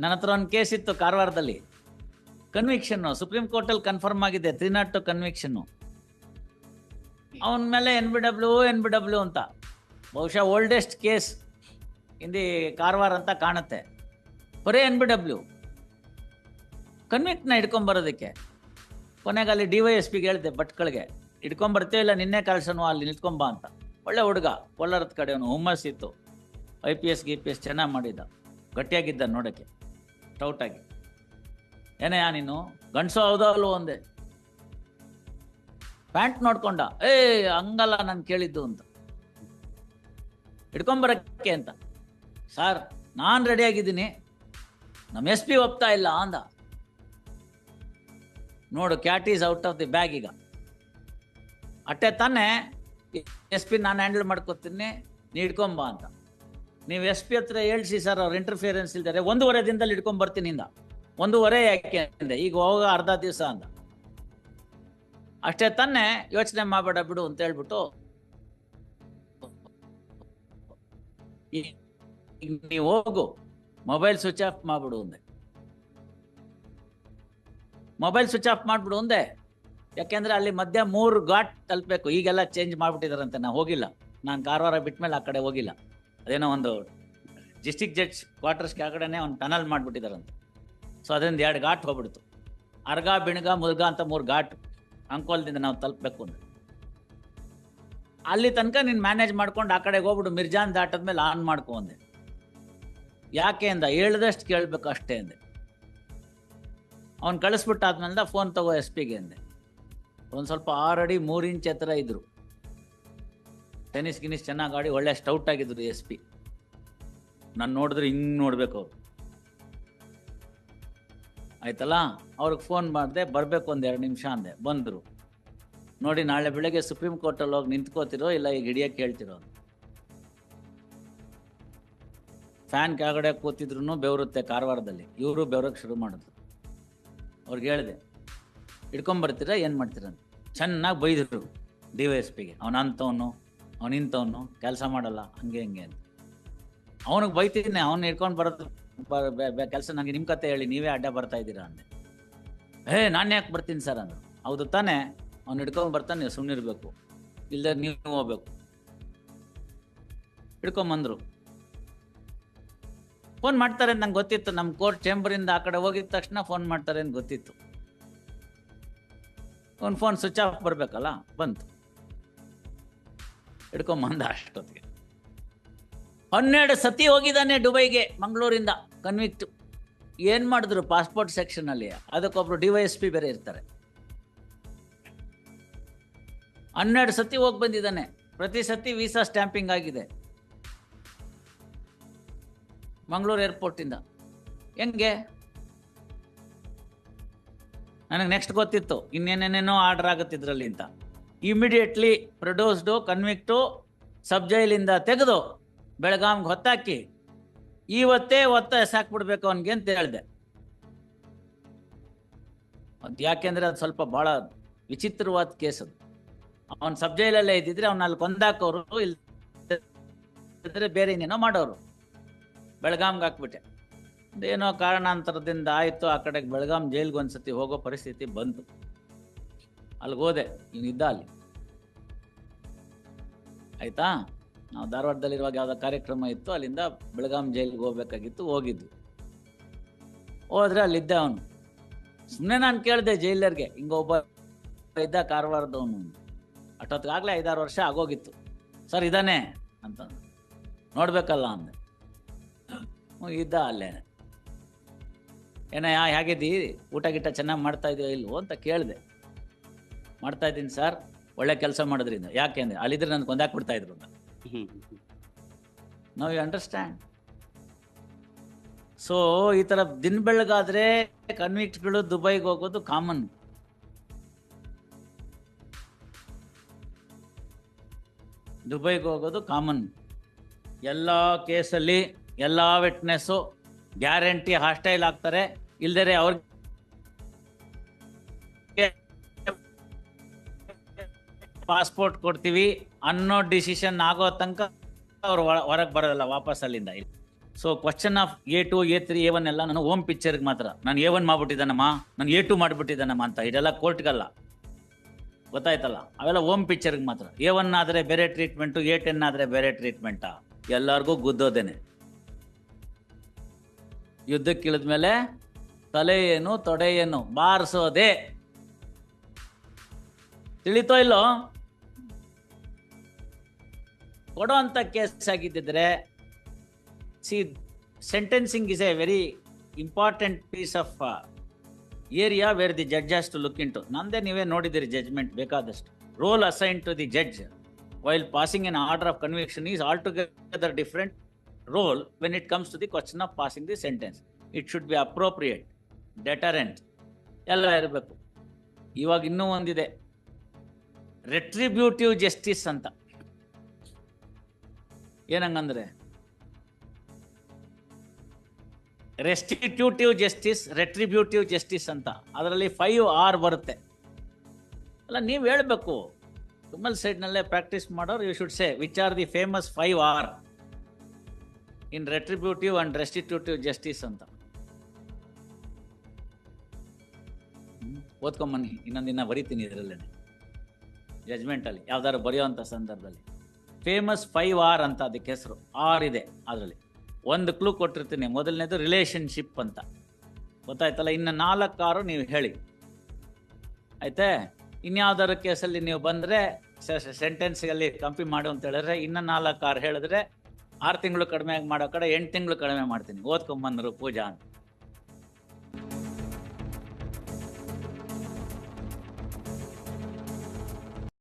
ನನ್ನ ಹತ್ರ ಒಂದು ಕೇಸ್ ಇತ್ತು ಕಾರವಾರದಲ್ಲಿ. ಕನ್ವಿಕ್ಷನ್ ಸುಪ್ರೀಂ ಕೋರ್ಟಲ್ಲಿ ಕನ್ಫರ್ಮ್ ಆಗಿದೆ ತ್ರೀ ನಾಟ್ ಟು ಕನ್ವಿಕ್ಷನ್ ಅವನ ಮೇಲೆ N B W N B W ಅಂತ. ಬಹುಶಃ ಓಲ್ಡೆಸ್ಟ್ ಕೇಸ್ ಇಂದಿ ಕಾರವಾರ ಅಂತ ಕಾಣುತ್ತೆ. ಬರೀ ಎನ್ ಬಿ ಡಬ್ಲ್ಯೂ ಕನ್ವಿಕ್ಟ್ನ ಹಿಡ್ಕೊಂಬರೋದಕ್ಕೆ ಕೊನೆಗೆ ಅಲ್ಲಿ ಡಿ ವೈ ಎಸ್ ಪಿಗೆ ಹೇಳಿದೆ ಭಟ್ಗಳಿಗೆ ಹಿಡ್ಕೊಂಬರ್ತೀವಿ ಇಲ್ಲ, ನಿನ್ನೆ ಕಳ್ಸೋನು ಅಲ್ಲಿ ನಿಂತ್ಕೊಂಬ ಅಂತ. ಒಳ್ಳೆ ಹುಡುಗ, ಕೋಲಾರದ ಕಡೆಯವನು ಹುಮ್ಮಸ್ ಇತ್ತು. ಐ ಪಿ ಎಸ್ ಗಿ ಪಿ ಎಸ್ ಚೆನ್ನಾಗಿ ಮಾಡಿದ್ದ. ಗಟ್ಟಿಯಾಗಿದ್ದ ನೋಡೋಕ್ಕೆ ಟೌಟಾಗಿ ಏನೇ ನೀನು, ಗಂಡಸು ಹೌದೋ ಅಲ್ವೋ ಒಂದೇ ಪ್ಯಾಂಟ್ ನೋಡ್ಕೊಂಡ ಏ ಹಂಗಲ್ಲ ನಾನು ಕೇಳಿದ್ದು ಅಂತ. ಹಿಡ್ಕೊಂಬರಕ್ಕೆ ಅಂತ. ಸರ್, ನಾನು ರೆಡಿಯಾಗಿದ್ದೀನಿ ನಮ್ಮ ಎಸ್ ಪಿ ಒಪ್ತಾ ಇಲ್ಲ ಅಂದ. ನೋಡು, cat is out of the bag ಈಗ. ಅಟ್ಟೆ ತಾನೇ ಎಸ್ ಪಿ ನಾನು ಹ್ಯಾಂಡಲ್ ಮಾಡ್ಕೊತೀನಿ ನೀ ಹಿಡ್ಕೊಂಬ ಅಂತ. ನೀವು ಎಸ್ ಪಿ ಹತ್ರ ಹೇಳ್ಸಿ ಸರ್ ಅವ್ರು ಇಂಟರ್ಫಿಯರೆನ್ಸ್ ಇಲ್ದಾರೆ ಒಂದೂವರೆ ದಿನದಲ್ಲಿ ಹಿಡ್ಕೊಂಬರ್ತೀನಿ ಇಂದ. ಒಂದೂವರೆ ಯಾಕೆ ಅಂದೆ? ಈಗ ಹೋಗ ಅರ್ಧ ದಿವಸ ಅಂದ. ಅಷ್ಟೇ ತಾನೇ ಯೋಚನೆ ಮಾಡಬೇಡ ಬಿಡು ಅಂತ ಹೇಳ್ಬಿಟ್ಟು ನೀವು ಹೋಗು, ಮೊಬೈಲ್ ಸ್ವಿಚ್ ಆಫ್ ಮಾಡ್ಬಿಡು ಅಂದೆ. ಮೊಬೈಲ್ ಸ್ವಿಚ್ ಆಫ್ ಮಾಡ್ಬಿಡು ಅಂದೆ. ಯಾಕೆಂದ್ರೆ ಅಲ್ಲಿ ಮಧ್ಯ ಮೂರು ಘಾಟ್ ತಲುಪಬೇಕು. ಈಗೆಲ್ಲ ಚೇಂಜ್ ಮಾಡ್ಬಿಟ್ಟಿದಾರಂತೆ. ನಾ ಹೋಗಿಲ್ಲ. ನಾನು ಕಾರವಾರ ಬಿಟ್ಮೇಲೆ ಆ ಕಡೆ ಹೋಗಿಲ್ಲ. ಅದೇನೋ ಒಂದು ಡಿಸ್ಟಿಕ್ ಜಡ್ಜ್ ಕ್ವಾರ್ಟರ್ಸ್ ಕೆಳಗಡೆನೆ ಒಂದು ಟನಲ್ ಮಾಡಿಬಿಟ್ಟಿದಾರಂತೆ. ಸೊ ಅದರಿಂದ ಎರಡು ಘಾಟ್ ಹೋಗ್ಬಿಡ್ತು. ಅರ್ಗ, ಬಿಣಗ, ಮುರ್ಗ ಅಂತ ಮೂರು ಘಾಟ್ ಅಂಕೋಲ್ದಿಂದ ನಾವು ತಲುಪಬೇಕು ಅಂದ್ರೆ. ಅಲ್ಲಿ ತನಕ ನೀನು ಮ್ಯಾನೇಜ್ ಮಾಡ್ಕೊಂಡು ಆ ಕಡೆಗೆ ಹೋಗ್ಬಿಡು. ಮಿರ್ಜಾನ್ ದಾಟದ್ಮೇಲೆ ಆನ್ ಮಾಡ್ಕೊ ಅಂದೆ. ಯಾಕೆ ಅಂದ? ಹೇಳ್ದಷ್ಟು ಕೇಳಬೇಕು ಅಷ್ಟೇ ಅಂದೆ. ಅವ್ನು ಕಳಿಸ್ಬಿಟ್ಟಾದ್ಮೇಲೆ ಫೋನ್ ತಗೋ ಎಸ್ ಪಿಗೆ ಅಂದೆ. ಒಂದು ಸ್ವಲ್ಪ ಆರು ಅಡಿ ಮೂರು ಇಂಚ್ ಎತ್ತರ ಇದ್ರು. ಟೆನಿಸ್ ಗಿನಿಸ್ ಚೆನ್ನಾಗಿ ಆಡಿ ಒಳ್ಳೆ ಸ್ಟೌಟ್ ಆಗಿದ್ರು ಎಸ್ ಪಿ. ನಾನು ನೋಡಿದ್ರೆ ಹಿಂಗೆ ನೋಡ್ಬೇಕು ಅವ್ರು. ಆಯ್ತಲ್ಲ? ಅವ್ರಿಗೆ ಫೋನ್ ಮಾಡಿದೆ, ಬರಬೇಕು ಒಂದು ಎರಡು ನಿಮಿಷ ಅಂದೆ. ಬಂದರು. ನೋಡಿ, ನಾಳೆ ಬೆಳಗ್ಗೆ ಸುಪ್ರೀಂ ಕೋರ್ಟಲ್ಲಿ ಹೋಗಿ ನಿಂತ್ಕೋತಿರೋ ಇಲ್ಲ ಈಗ ಹಿಡಿಯಕ್ಕೆ ಹೇಳ್ತಿರೋ ಫ್ಯಾನ್ ಕೆಳಗಡೆ ಕೂತಿದ್ರು ಬೆವರುತ್ತೆ ಕಾರವಾರದಲ್ಲಿ. ಇವರು ಬೆವರಕ್ಕೆ ಶುರು ಮಾಡಿದ್ರು. ಅವ್ರಿಗೆ ಹೇಳಿದೆ ಹಿಡ್ಕೊಂಬರ್ತೀರಾ ಏನು ಮಾಡ್ತೀರ ಚೆನ್ನಾಗಿ ಬೈದರು ಡಿ ವೈ ಎಸ್ ಪಿಗೆ. ಅವನ ಅಂತವನು, ಅವನು ಕೆಲಸ ಮಾಡಲ್ಲ, ಹಂಗೆ ಹಿಂಗೆ ಅಂತ. ಅವನಿಗೆ ಬೈತಿದ್ದೀನಿ ಅವ್ನು ಇಟ್ಕೊಂಡು ಬರೋದು ಕೆಲಸ ನನಗೆ ನಿಮ್ಮ ಕತೆ ಹೇಳಿ, ನೀವೇ ಅಡ್ಡ ಬರ್ತಾ ಇದ್ದೀರಾ ಅಂದೆ. ಏ ನಾನು ಯಾಕೆ ಬರ್ತೀನಿ ಸರ್ ಅಂದರು. ಹೌದು ತಾನೇ, ಅವ್ನು ಹಿಡ್ಕೊಂಡು ಬರ್ತಾನೆ, ನೀವು ಸುಮ್ಮನಿರ್ಬೇಕು ಇಲ್ಲದೆ ನೀವು ಹೋಗ್ಬೇಕು. ಹಿಡ್ಕೊಂಬಂದ್ರು ಫೋನ್ ಮಾಡ್ತಾರೆ ಅಂತ ನಂಗೆ ಗೊತ್ತಿತ್ತು ನಮ್ಮ ಕೋರ್ಟ್ ಚೇಂಬರಿಂದ ಆ ಕಡೆ ಹೋಗಿದ ತಕ್ಷಣ ಫೋನ್ ಮಾಡ್ತಾರೆ ಅಂತ ಗೊತ್ತಿತ್ತು. ಒಂದು ಫೋನ್ ಸ್ವಿಚ್ ಆಫ್ ಬರಬೇಕಲ್ಲ, ಬಂತು. ಹಿಡ್ಕೊಂಬಂದ ಅಷ್ಟೊತ್ತಿಗೆ. ಹನ್ನೆರಡು ಸತಿ ಹೋಗಿದ್ದಾನೆ ದುಬೈಗೆ, ಮಂಗಳೂರಿಂದ ಕನ್ವಿಕ್ಟ್ ಏನು ಮಾಡಿದ್ರು ಪಾಸ್ಪೋರ್ಟ್ ಸೆಕ್ಷನಲ್ಲಿ ಅದಕ್ಕೊಬ್ರು ಡಿ ವೈ ಎಸ್ ಪಿ ಬೇರೆ ಇರ್ತಾರೆ. ಹನ್ನೆರಡು ಸತಿ ಹೋಗಿ ಬಂದಿದ್ದಾನೆ. ಪ್ರತಿ ಸತಿ ವೀಸಾ ಸ್ಟ್ಯಾಂಪಿಂಗ್ ಆಗಿದೆ. ಮಂಗಳೂರು ಏರ್ಪೋರ್ಟಿಂದ ಹೆಂಗೆ? ನನಗೆ ನೆಕ್ಸ್ಟ್ ಗೊತ್ತಿತ್ತು, ಇನ್ನೇನೇನೇನೋ ಆರ್ಡರ್ ಆಗುತ್ತೆ ಇದರಲ್ಲಿ ಅಂತ. ಇಮಿಡಿಯೇಟ್ಲಿ ಪ್ರೊಡ್ಯೂಸ್ಡು ಕನ್ವಿಕ್ಟು ಸಬ್ ಜೈಲಿಂದ ತೆಗೆದು ಬೆಳಗಾಂಗೆ ಹೊತ್ತಾಕಿ, ಇವತ್ತೇ ಒತ್ತ ಎಸಾಕ್ಬಿಡ್ಬೇಕು ಅವನಿಗೆ ಅಂತ ಹೇಳಿದೆ. ಅದು ಯಾಕೆಂದ್ರೆ ಅದು ಸ್ವಲ್ಪ ಬಹಳ ವಿಚಿತ್ರವಾದ ಕೇಸ್ ಅದು. ಅವನ್ ಸಬ್ ಜೈಲಲ್ಲೇ ಇದ್ದಿದ್ರೆ ಅವ್ನ ಅಲ್ಲಿ ಕೊಂದಾಕೋರು ಇಲ್ಲಿ ಬೇರೆ ಇನ್ನೇನೋ ಮಾಡೋರು. ಬೆಳಗಾಂಗೆ ಹಾಕ್ಬಿಟ್ಟೆ. ಏನೋ ಕಾರಣಾಂತರದಿಂದ ಆಯಿತು, ಆ ಕಡೆಗೆ ಬೆಳಗಾಂ ಜೈಲ್ಗೆ ಒಂದ್ಸತಿ ಹೋಗೋ ಪರಿಸ್ಥಿತಿ ಬಂತು. ಅಲ್ಲಿಗೆ ಹೋದೆ ಇವನಿದ್ದ ಅಲ್ಲಿ. ಆಯ್ತಾ? ನಾವು ಧಾರವಾಡದಲ್ಲಿರುವಾಗ ಯಾವುದೋ ಕಾರ್ಯಕ್ರಮ ಇತ್ತು, ಅಲ್ಲಿಂದ ಬೆಳಗಾಂ ಜೈಲಿಗೆ ಹೋಗ್ಬೇಕಾಗಿತ್ತು, ಹೋಗಿದ್ವಿ. ಹೋದ್ರೆ ಅಲ್ಲಿದ್ದೆ ಅವನು. ಸುಮ್ಮನೆ ನಾನು ಕೇಳಿದೆ ಜೈಲರ್ಗೆ, ಹಿಂಗ ಒಬ್ಬ ಇದ್ದ ಕಾರವಾರದವನು. ಅಷ್ಟೊತ್ತಿಗಾಗಲೇ ಐದಾರು ವರ್ಷ ಆಗೋಗಿತ್ತು. ಸರ್, ಇದಾನೆ ಅಂತ ನೋಡ್ಬೇಕಲ್ಲ ಅಂದೆ. ಇದ್ದ ಅಲ್ಲೇ. ಏನಯ್ಯ ಹೇಗಿದ್ದಿ ಊಟ ಗೀಟ ಚೆನ್ನಾಗಿ ಮಾಡ್ತಾ ಇದೆಯೋ ಇಲ್ವೋ ಅಂತ ಕೇಳಿದೆ. ಮಾಡ್ತಾ ಇದ್ದೀನಿ ಸರ್, ಒಳ್ಳೆ ಕೆಲಸ ಮಾಡೋದ್ರಿಂದ ಯಾಕೆ ಅಂದ್ರೆ, ಅಲ್ಲಿದ್ರೆ ನನ್ಗೆ ಕೊಂದಾಕ್ಬಿಡ್ತಾ ಇದ್ರು ಅಂತ. ನಾವು ಯು ಅಂಡರ್ಸ್ಟ್ಯಾಂಡ್ ಸೊ ಈ ತರ ದಿನ ಬೆಳಗಾದ್ರೆ ಕನ್ವಿಕ್ಟ್ಗಳು ದುಬೈಗೆ ಹೋಗೋದು ಕಾಮನ್ ದುಬೈಗೆ ಹೋಗೋದು ಕಾಮನ್ ಎಲ್ಲ ಕೇಸಲ್ಲಿ ಎಲ್ಲ ವಿಟ್ನೆಸ್ಸು ಗ್ಯಾರಂಟಿ ಹಾಸ್ಟೈಲ್ ಆಗ್ತಾರೆ. ಇಲ್ದರೆ ಅವ್ರ ಪಾಸ್ಪೋರ್ಟ್ ಕೊಡ್ತೀವಿ. ಅನ್ನೋ ಡಿಸಿಷನ್ ಆಗೋ ತನಕ ಅವ್ರು ಹೊರಗೆ ಬರೋದಲ್ಲ ವಾಪಸ್ ಅಲ್ಲಿಂದ. So question of A two A three A one ಎಲ್ಲ ನಾನು ಓಮ್ ಪಿಕ್ಚರ್ಗೆ ಮಾತ್ರ. ನಾನು ಎ ಒನ್ ಮಾಡ್ಬಿಟ್ಟಿದ್ದಾನಮ್ಮ. ನಾನು ಎ ಟು ಮಾಡ್ಬಿಟ್ಟಿದ್ದಾನಮ್ಮ ಅಂತ. ಇದೆಲ್ಲ ಕೋರ್ಟ್ಗಲ್ಲ ಗೊತ್ತಾಯ್ತಲ್ಲ? ಅವೆಲ್ಲ ಓಮ್ ಪಿಕ್ಚರ್ಗೆ ಮಾತ್ರ. ಎ ಒನ್ ಆದರೆ ಬೇರೆ ಟ್ರೀಟ್ಮೆಂಟು ಎ ಟೆನ್ ಆದರೆ ಬೇರೆ ಟ್ರೀಟ್ಮೆಂಟಾ ಎಲ್ಲರಿಗೂ ಗುದ್ದೋದೇನೆ. ಯುದ್ಧಕ್ಕೆ ಇಳಿದ್ಮೇಲೆ ತಲೆ ತೊಡೆಯೇನು ಬಾರಿಸೋದೆ. ತಿಳಿತೋ ಇಲ್ಲೋ? ಕೊಡೋ ಅಂತ case ಆಗಿದ್ದಿದ್ರೆ see sentencing is a very important piece of area where the judge has to look into ನಂದೇ ನೀವೇ ನೋಡಿದಿರಿ ಜಡ್ಜ್ಮೆಂಟ್ ಬೇಕಾದಷ್ಟು. Role assign to the judge while passing in order of conviction is altogether different role when it comes to the question of passing the sentence it should be appropriate deterrent ಎಲ್ಲ ಇರಬೇಕು. ಇವಾಗ ಇನ್ನೂ ಒಂದಿದೆ. ರೆಟ್ರಿಬ್ಯೂಟಿವ್ justice ಅಂತ. ಏನಂಗಂದ್ರೆ ರೆಸ್ಟಿಟ್ಯೂಟಿವ್ justice ರೆಟ್ರಿಬ್ಯೂಟಿವ್ justice ಅಂತ. ಅದರಲ್ಲಿ five R ಬರುತ್ತೆ. ಅಲ್ಲ, ನೀವು ಹೇಳಬೇಕು ತುಮ್ಮಲ್ ಸೈಡ್ನಲ್ಲೇ ಪ್ರಾಕ್ಟೀಸ್ ಮಾಡೋರು you should say which are the famous five R in retributive and restitutive justice ಅಂತ. ಓದ್ಕೊಂಬನ್ನಿ, ಇನ್ನೊಂದು ದಿನ ಬರಿತೀನಿ ಇದರಲ್ಲೇ ಜಜ್ಮೆಂಟಲ್ಲಿ ಯಾವ್ದಾದ್ರು ಬರೆಯೋಂಥ ಸಂದರ್ಭದಲ್ಲಿ. ಫೇಮಸ್ ಫೈವ್ ಆರ್ ಅಂತ ಅದಕ್ಕೆ ಹೆಸರು ಆರ್ ಇದೆ ಅದರಲ್ಲಿ. ಒಂದು ಕ್ಲೂ ಕೊಟ್ಟಿರ್ತೀನಿ, ಮೊದಲನೇದು ರಿಲೇಷನ್ಶಿಪ್ ಅಂತ. ಗೊತ್ತಾಯ್ತಲ್ಲ, ಇನ್ನು ನಾಲ್ಕಾರು ನೀವು ಹೇಳಿ. ಆಯ್ತಾ? ಇನ್ಯಾವ್ದಾದ್ರು ಕೇಸಲ್ಲಿ ನೀವು ಬಂದರೆ ಸೆಂಟೆನ್ಸ್ಗಲ್ಲಿ ಕಂಪಿ ಮಾಡು ಅಂತ ಹೇಳಿದ್ರೆ, ಇನ್ನು ನಾಲ್ಕು ಆರು ಹೇಳಿದ್ರೆ, ಆರು ತಿಂಗಳು ಕಡಿಮೆ ಮಾಡೋ ಕಡೆ ಎಂಟು ತಿಂಗಳು ಕಡಿಮೆ ಮಾಡ್ತೀನಿ. ಓದ್ಕೊಂಬಂದರು ಪೂಜಾ ಅಂತ.